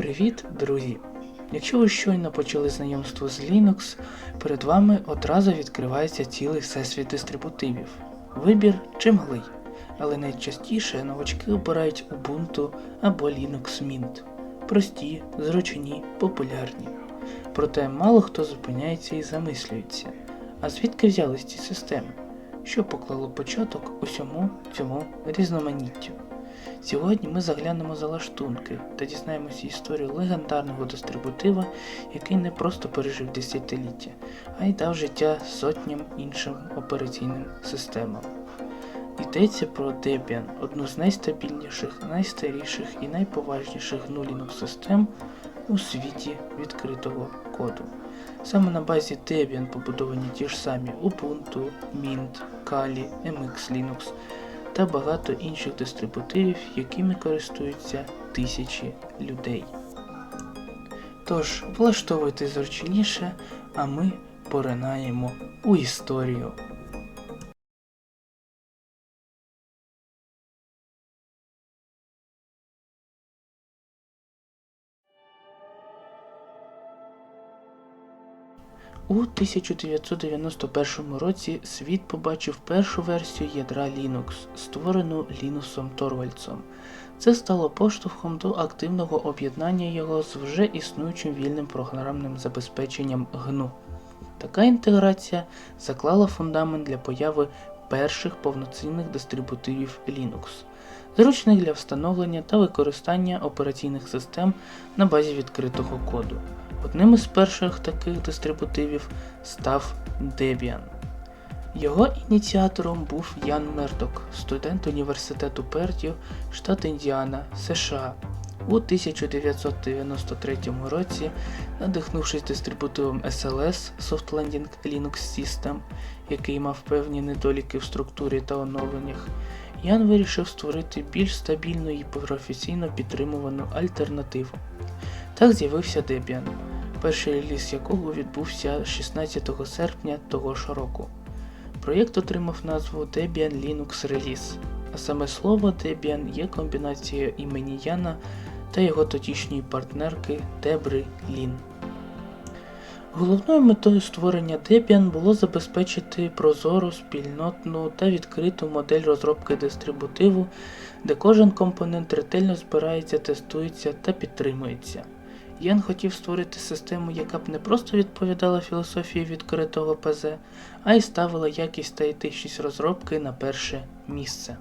Привіт, друзі! Якщо ви щойно почали знайомство з Linux, перед вами одразу відкривається цілий всесвіт дистрибутивів. Вибір чималий, але найчастіше новачки обирають Ubuntu або Linux Mint. Прості, зручні, популярні. Проте мало хто зупиняється і замислюється. А звідки взялись ці системи? Що поклало початок усьому цьому різноманіттю? Сьогодні ми заглянемо за лаштунки та дізнаємося історію легендарного дистрибутива, який не просто пережив десятиліття, а й дав життя сотням іншим операційним системам. Йдеться про Debian, одну з найстабільніших, найстаріших і найповажніших Linux систем у світі відкритого коду. Саме на базі Debian побудовані ті ж самі Ubuntu, Mint, Kali, MX Linux та багато інших дистрибутивів, якими користуються тисячі людей. Тож, влаштовуйте зручніше, а ми поринаємо у історію. У 1991 році світ побачив першу версію ядра Linux, створену Лінусом Торвальдсом. Це стало поштовхом до активного об'єднання його з вже існуючим вільним програмним забезпеченням GNU. Така інтеграція заклала фундамент для появи перших повноцінних дистрибутивів Linux, зручних для встановлення та використання операційних систем на базі відкритого коду. Одним із перших таких дистрибутивів став Debian. Його ініціатором був Ян Мердок, студент університету Пертію, штат Індіана, США. У 1993 році, надихнувшись дистрибутивом SLS Soft Landing Linux System, який мав певні недоліки в структурі та оновленнях, Ян вирішив створити більш стабільну і професійно підтримувану альтернативу. Так з'явився Debian, перший реліз якого відбувся 16 серпня того ж року. Проєкт отримав назву Debian Linux Release, а саме слово Debian є комбінацією імені Яна та його тодішньої партнерки Дебри Лін. Головною метою створення Debian було забезпечити прозору, спільнотну та відкриту модель розробки дистрибутиву, де кожен компонент ретельно збирається, тестується та підтримується. Ян хотів створити систему, яка б не просто відповідала філософії відкритого ПЗ, а й ставила якість та етичність розробки на перше місце.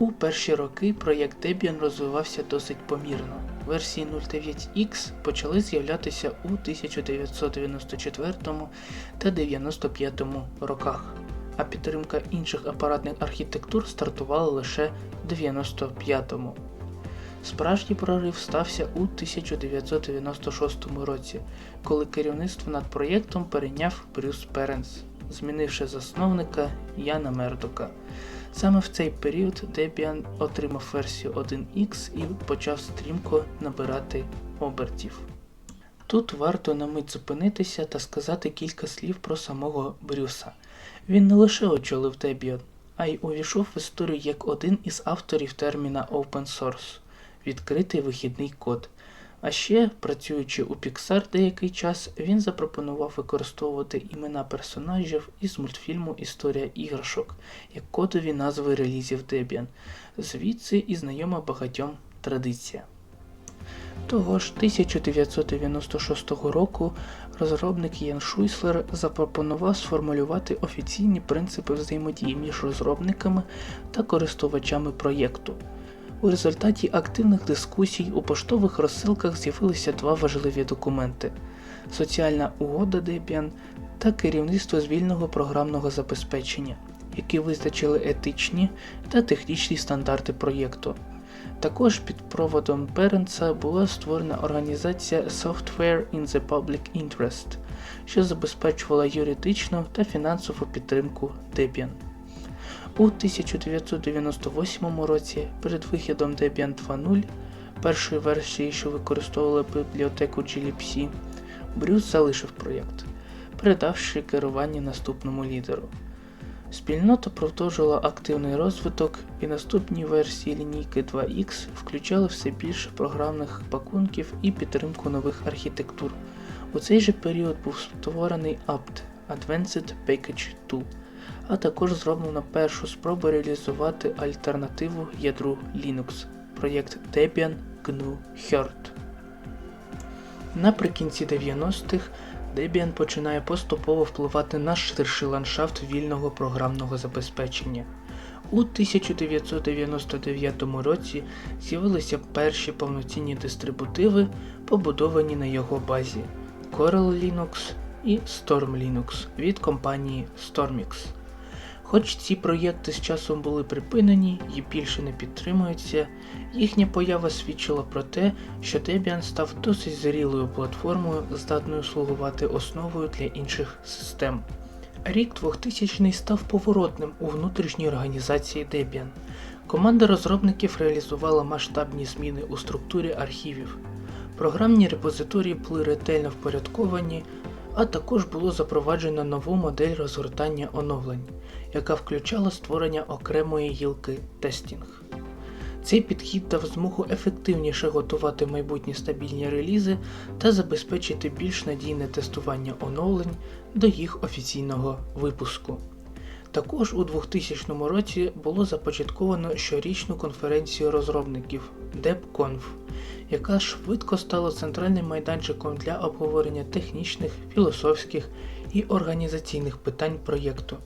У перші роки проєкт Debian розвивався досить помірно. Версії 09X почали з'являтися у 1994 та 95 роках, а підтримка інших апаратних архітектур стартувала лише в 95-му. Справжній прорив стався у 1996 році, коли керівництво над проєктом перейняв Брюс Перенс, змінивши засновника Яна Мердока. Саме в цей період Debian отримав версію 1X і почав стрімко набирати обертів. Тут варто на мить зупинитися та сказати кілька слів про самого Брюса. Він не лише очолив Debian, а й увійшов в історію як один із авторів терміна Open Source відкритий вихідний код. А ще, працюючи у Pixar деякий час, він запропонував використовувати імена персонажів із мультфільму Історія іграшок як кодові назви релізів Debian, звідси і знайома багатьом традиція. Того ж 1996 року розробник Ян Шуйслер запропонував сформулювати офіційні принципи взаємодії між розробниками та користувачами проєкту. У результаті активних дискусій у поштових розсилках з'явилися два важливі документи: Соціальна угода Debian та керівництво з вільного програмного забезпечення, які визначили етичні та технічні стандарти проєкту. Також під проводом Перенца була створена організація Software in the Public Interest, що забезпечувала юридичну та фінансову підтримку Debian. У 1998 році перед вихідом Debian 2.0, першої версії, що використовувала бібліотеку glibc, Брюс залишив проєкт, передавши керування наступному лідеру. Спільнота продовжила активний розвиток, і наступні версії лінійки 2X включали все більше програмних пакунків і підтримку нових архітектур. У цей же період був створений apt Advanced Package Tool, а також зроблено першу спробу реалізувати альтернативу ядру Linux проєкт Debian GNU Hurt. Наприкінці 90-х Debian починає поступово впливати на ширший ландшафт вільного програмного забезпечення. У 1999 році з'явилися перші повноцінні дистрибутиви, побудовані на його базі Coral Linux і Storm Linux від компанії Stormix. Хоч ці проєкти з часом були припинені і більше не підтримуються, їхня поява свідчила про те, що Debian став досить зрілою платформою, здатною слугувати основою для інших систем. Рік 2000 став поворотним у внутрішній організації Debian. Команда розробників реалізувала масштабні зміни у структурі архівів. Програмні репозиторії були ретельно впорядковані, а також було запроваджено нову модель розгортання оновлень, яка включала створення окремої гілки тестінг. Цей підхід дав змогу ефективніше готувати майбутні стабільні релізи та забезпечити більш надійне тестування оновлень до їх офіційного випуску. Також у 2000 році було започатковано щорічну конференцію розробників DebConf, яка швидко стала центральним майданчиком для обговорення технічних, філософських і організаційних питань проєкту.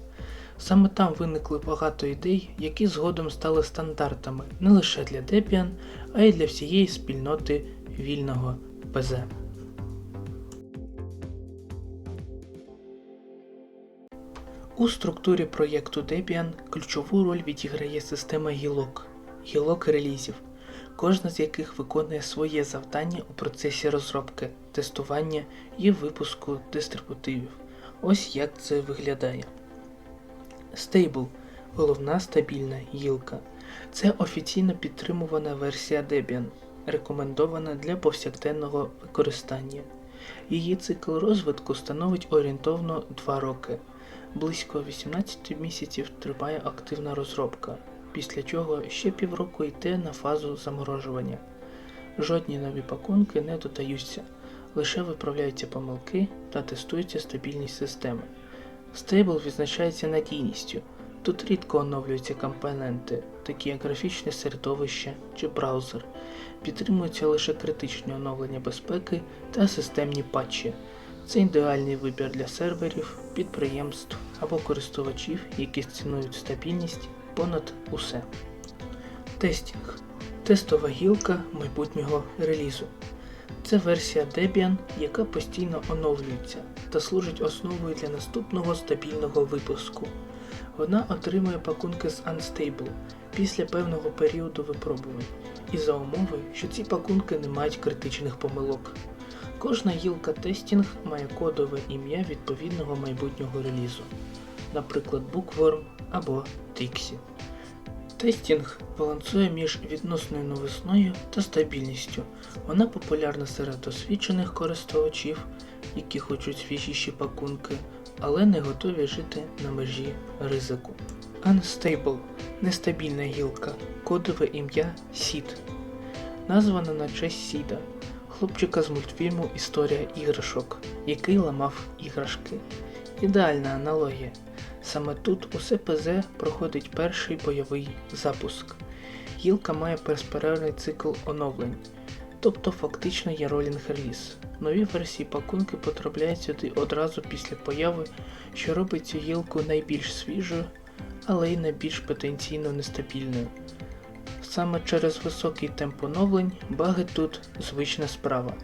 Саме там виникли багато ідей, які згодом стали стандартами не лише для Debian, а й для всієї спільноти вільного ПЗ. У структурі проєкту Debian ключову роль відіграє система гілок, гілок релізів, кожна з яких виконує своє завдання у процесі розробки, тестування і випуску дистрибутивів. Ось як це виглядає. Stable – головна стабільна гілка. Це офіційно підтримувана версія Debian, рекомендована для повсякденного використання. Її цикл розвитку становить орієнтовно 2 роки. Близько 18 місяців триває активна розробка, після чого ще півроку йде на фазу заморожування. Жодні нові пакунки не додаються, лише виправляються помилки та тестується стабільність системи. Стейбл відзначається надійністю. Тут рідко оновлюються компоненти, такі як графічне середовище чи браузер. Підтримуються лише критичні оновлення безпеки та системні патчі. Це ідеальний вибір для серверів, підприємств або користувачів, які цінують стабільність понад усе. Тестінг тестова гілка майбутнього релізу. Це версія Debian, яка постійно оновлюється та служить основою для наступного стабільного випуску. Вона отримує пакунки з Unstable після певного періоду випробувань і за умови, що ці пакунки не мають критичних помилок. Кожна гілка тестінг має кодове ім'я відповідного майбутнього релізу, наприклад, Bookworm або Trixie. Тестінг балансує між відносною новисною та стабільністю. Вона популярна серед досвідчених користувачів, які хочуть свіжіші пакунки, але не готові жити на межі ризику. Unstable нестабільна гілка, кодове ім'я Сід. Названа на честь Сіда, хлопчика з мультфільму Історія іграшок, який ламав іграшки. Ідеальна аналогія. Саме тут усе ПЗ проходить перший бойовий запуск. Гілка має безперервний цикл оновлень, тобто фактично є ролінг реліз. Нові версії пакунки потрапляють сюди одразу після появи, що робить цю гілку найбільш свіжою, але й найбільш потенційно нестабільною. Саме через високий темп оновлень баги тут звична справа.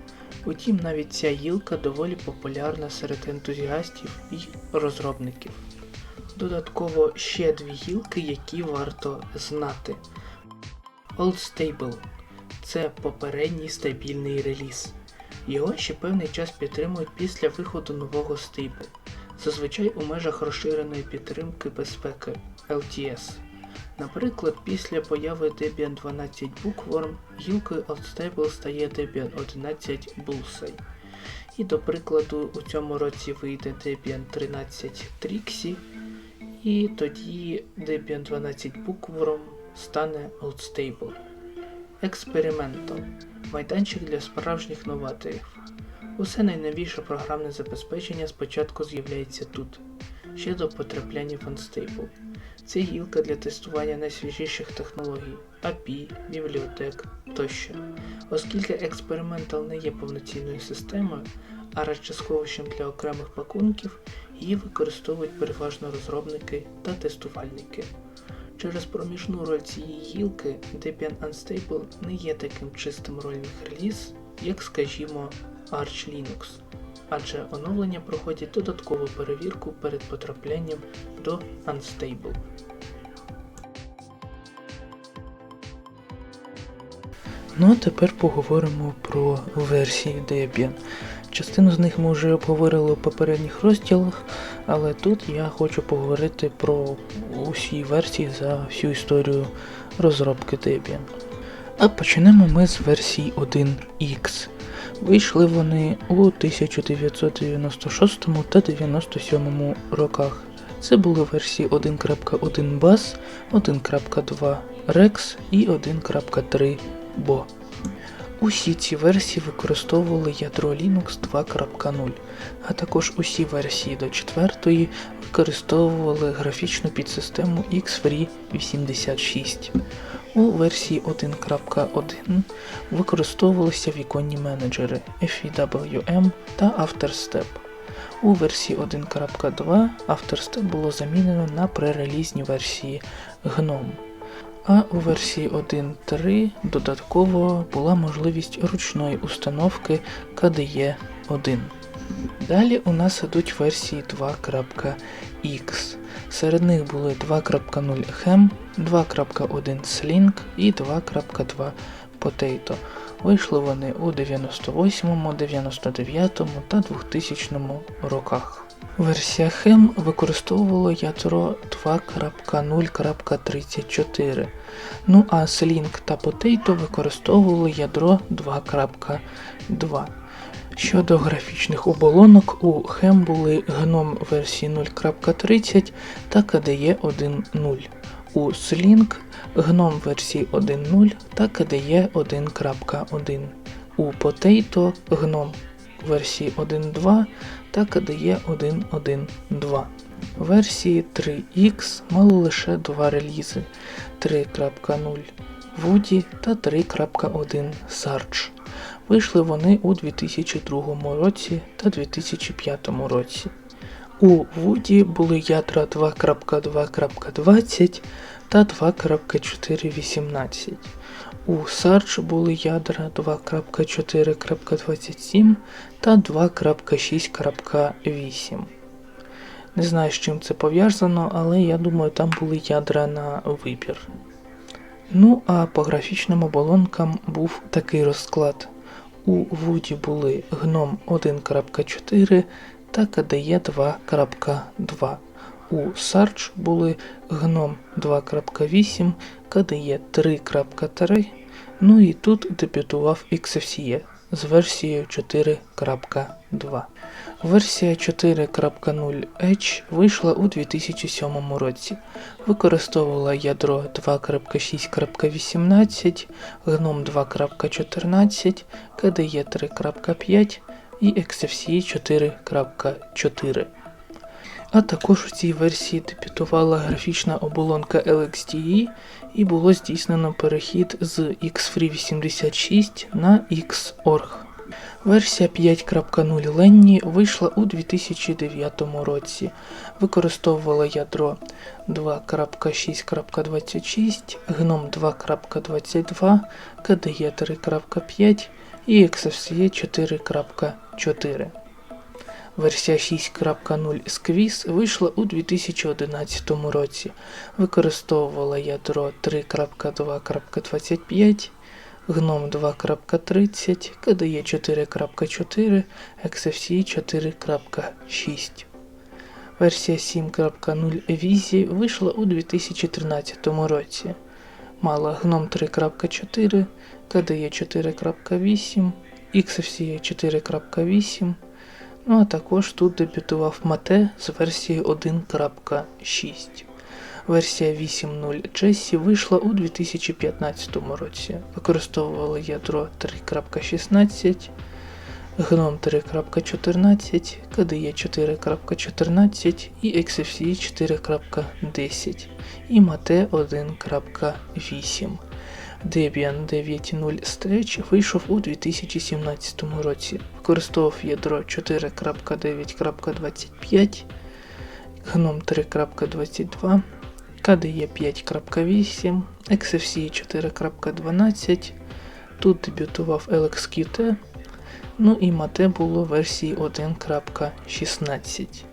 Утім, навіть ця гілка доволі популярна серед ентузіастів і розробників. Додатково ще дві гілки, які варто знати. Old Stable це попередній стабільний реліз. Його ще певний час підтримують після виходу нового стейбл, зазвичай у межах розширеної підтримки безпеки LTS. Наприклад, після появи Debian 12 Bookworm гілкою Old стає Debian 11 Bullseye. І до прикладу, у цьому році вийде Debian 13 Trixie І тоді Debian 12 буквором стане Outstable. Experimental майданчик для справжніх новаторів. Усе найновіше програмне забезпечення спочатку з'являється тут, ще до потрапляння в Unstable. Це гілка для тестування найсвіжіших технологій, API, бібліотек тощо. Оскільки Experimental не є повноцінною системою, а радше сховищем для окремих пакунків, її використовують переважно розробники та тестувальники. Через проміжну роль цієї гілки Debian Unstable не є таким чистим рольних реліз, як, скажімо, Arch Linux, адже оновлення проходять додаткову перевірку перед потраплянням до Unstable. Ну а тепер поговоримо про версії Debian. Частину з них ми вже обговорили у попередніх розділах, але тут я хочу поговорити про усі версії за всю історію розробки Debian. А почнемо ми з версії 1X. Вийшли вони у 1996 та 97 роках. Це були версії 1.1 Bass, 1.2 Rex і 1.3 Bo. Усі ці версії використовували ядро Linux 2.0, а також усі версії до 4 використовували графічну підсистему Xfree86. У версії 1.1 використовувалися віконні менеджери FEWM та AfterStep. У версії 1.2 AfterStep було замінено на пререлізні версії GNOME. А у версії 1.3 додатково була можливість ручної установки KDE 1. Далі у нас ідуть версії 2.x. Серед них були 2.0 Hem, 2.1 Sling і 2.2 Potato. Вийшли вони у 98, 99 та 2000 роках. Версія Hem використовувала ядро 2.0.34. Ну а Sling та Potato використовували ядро 2.2. Щодо графічних оболонок, у Hem були GNOME версії 0.30 та KDE 1.0. У Sling GNOME версії 1.0 та KDE 1.1. У Potato GNOME версії 1.2 та KDE 1.1.2. Версії 3X мали лише два релізи 3.0 Woody та 3.1 Sarge. Вийшли вони у 2002 році та 2005 році. У Woody були ядра 2.2.20 та 2.4.18. У Sarge були ядра 2.4.27 та 2.6.8. Не знаю, з чим це пов'язано, але я думаю, там були ядра на вибір. Ну, а по графічним оболонкам був такий розклад. У Woody були GNOME 1.4 та KDE 2.2. У Sarge були GNOME 2.8, KDE 3.3, ну і тут дебютував XFCE з версією 4.2. Версія 4.0 Edge вийшла у 2007 році. Використовувала ядро 2.6.18, GNOME 2.14, KDE 3.5 і XFCE 4.4. А також у цій версії дебютувала графічна оболонка LXDE і було здійснено перехід з Xfree86 на Xorg. Версія 5.0 Lenny вийшла у 2009 році. Використовувала ядро 2.6.26, GNOME 2.22, KDE 3.5 і XFCE 4.4. Версія 6.0 Squeeze вийшла у 2011 році. Використовувала ядро 3.2.25, GNOME 2.30, KDE 4.4, XFCE 4.6. Версія 7.0 Visi вийшла у 2013 році. Мала GNOME 3.4, KDE 4.8, XFCE 4.8. Ну а також тут дебютував Mate з версії 1.6. Версія 8.0 Jessie вийшла у 2015 році. Використовувала ядро 3.16, GNOME 3.14, KDE 4.14 і XFCE 4.10 і Mate 1.8. Debian 9.0 Stretch вийшов у 2017 році. Використовував ядро 4.9.25, GNOME 3.22, KDE 5.8, XFCE 4.12. Тут дебютував LXQT, ну і Mate було версії 1.16.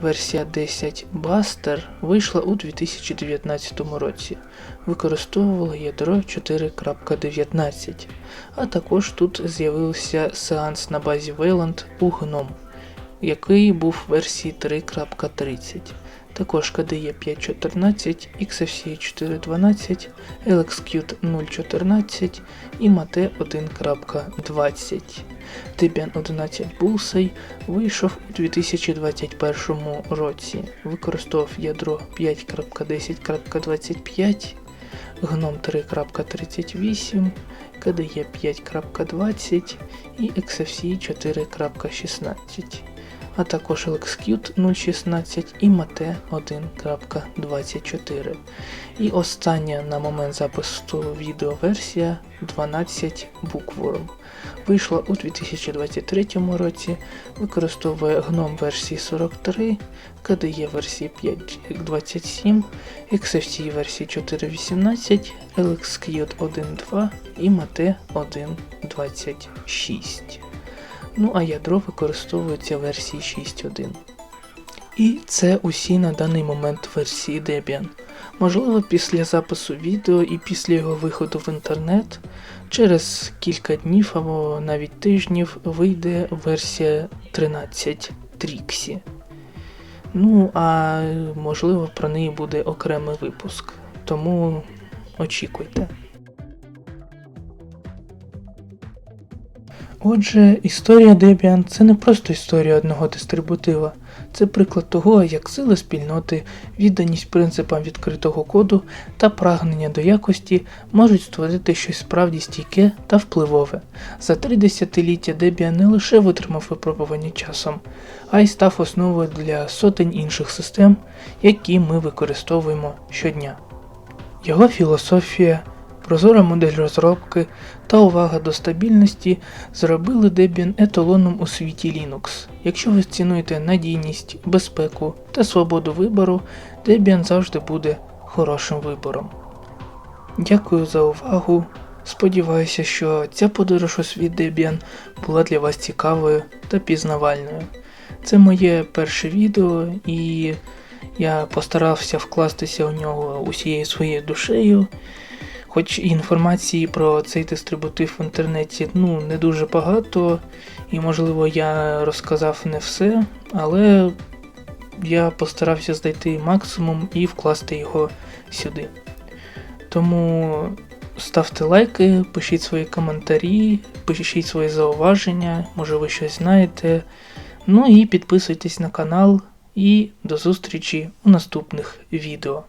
Версія 10 Buster вийшла у 2019 році. Використовувала ядро 4.19, а також тут з'явився сеанс на базі Wayland у GNOME, який був версії 3.30. Також KDE 5.14, XFCE 4.12, LXQt 0.14 і Mate 1.20. Debian 11 Bullseye вийшов у 2021 році. Використовував ядро 5.10.25, GNOME 3.38, KDE 5.20 і XFCE 4.16, а також LXQt 0.16 і Mate 1.24. І остання на момент запису відеоверсія 12 Bookworm вийшла у 2023 році, використовує GNOME версії 43, KDE версії 5.27, XFCE версії 4.18, LXQt 1.2 і Mate 1.26. Ну а ядро використовується версії 6.1. І це усі на даний момент версії Debian. Можливо, після запису відео і після його виходу в інтернет через кілька днів або навіть тижнів вийде версія 13 Trixie. Ну, а можливо, про неї буде окремий випуск. Тому очікуйте. Отже, історія Debian це не просто історія одного дистрибутива, це приклад того, як сили спільноти, відданість принципам відкритого коду та прагнення до якості можуть створити щось справді стійке та впливове. За три десятиліття Debian не лише витримав випробування часом, а й став основою для сотень інших систем, які ми використовуємо щодня. Його філософія прозора модель розробки та увага до стабільності зробили Debian еталоном у світі Linux. Якщо ви цінуєте надійність, безпеку та свободу вибору, Debian завжди буде хорошим вибором. Дякую за увагу. Сподіваюся, що ця подорож у світ Debian була для вас цікавою та пізнавальною. Це моє перше відео, і я постарався вкластися у нього усією своєю душею. Хоч інформації про цей дистрибутив в інтернеті ну, не дуже багато, і, можливо, я розказав не все, але я постарався знайти максимум і вкласти його сюди. Тому ставте лайки, пишіть свої коментарі, пишіть свої зауваження, може ви щось знаєте. Ну і підписуйтесь на канал, і до зустрічі у наступних відео.